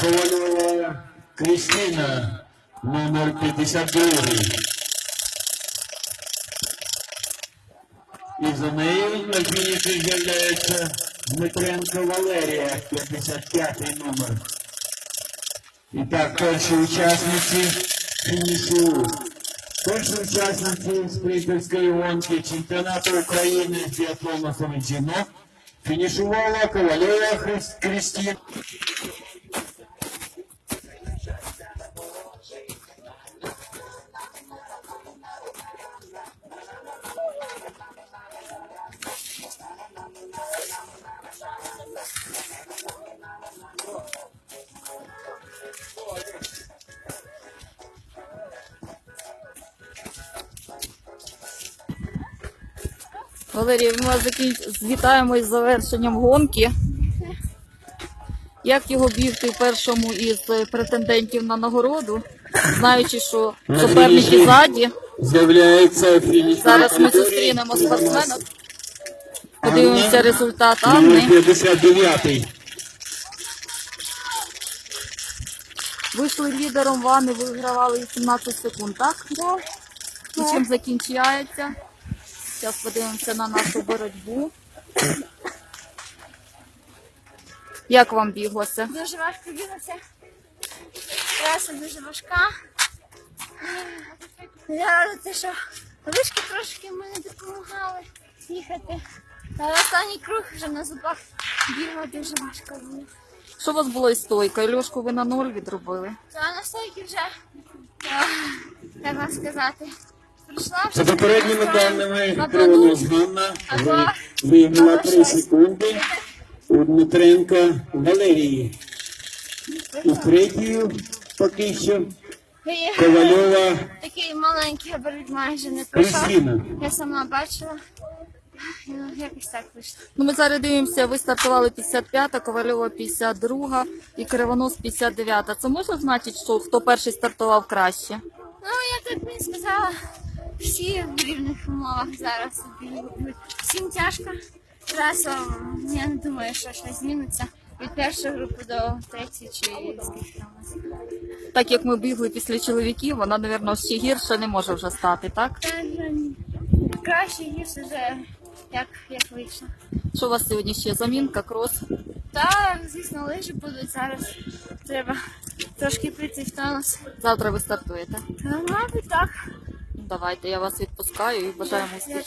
Ковальова Кристина, номер 52. І за нею на фініші з'являється Дмитренко Валерія, 55 номер. І так, перші учасниці фінішу. Перші учасниці спринтерської гонки чемпіонату України з біатлону серед жінок фінішувала Ковальова Хрис- Валерій, ми вас вітаємо із завершенням гонки. Як його бігти першому із е, претендентів на нагороду, знаючи, що суперники ззаді. З'являється фініш. Зараз ми зустрінемо спортсменок. Подивимося результат Анни. 59-й. Вийшли лідером Вани, вигравали 18 секунд, так? Так. І чим закінчається? Зараз подивимося на нашу боротьбу. Як вам біглося? Дуже важко бігати. Траса дуже важка. Я рада, те, що ручки трошки мені допомагали їхати. А останній круг вже на зубах бігла дуже важко було. Що у вас було із стойкою? Льошку ви на ноль відробили? Та на стойки вже, а, як вам сказати. За попередніми даними Кривонос. Ганна виграла або 3 секунди у Дмитренка Валерії. У третю поки що Ковальова Такий маленький габарит майже не пройшов. Я сама бачила. Ну, якось так вийшло. Ну, ми зараз дивимося, ви стартували 55, Ковальова 52 і Кривонос 59. Це може значити, що хто перший стартував краще? Ну, я так не сказала. Всі в рівних умовах зараз. Всім тяжко. Траса, я не думаю, що щось зміниться. Від першої групи до третьої чи скільки там. Так як ми бігли після чоловіків, вона, мабуть, ще гірше не може вже стати, так? Та вже краще гірше вже як, як вийшло. Що у вас сьогодні ще замінка, крос? Та, звісно, лижі будуть зараз. Треба трошки прийти в тонус. Завтра ви стартуєте. Та, мабуть, так. Давайте, я вас відпускаю і бажаємо успіхів.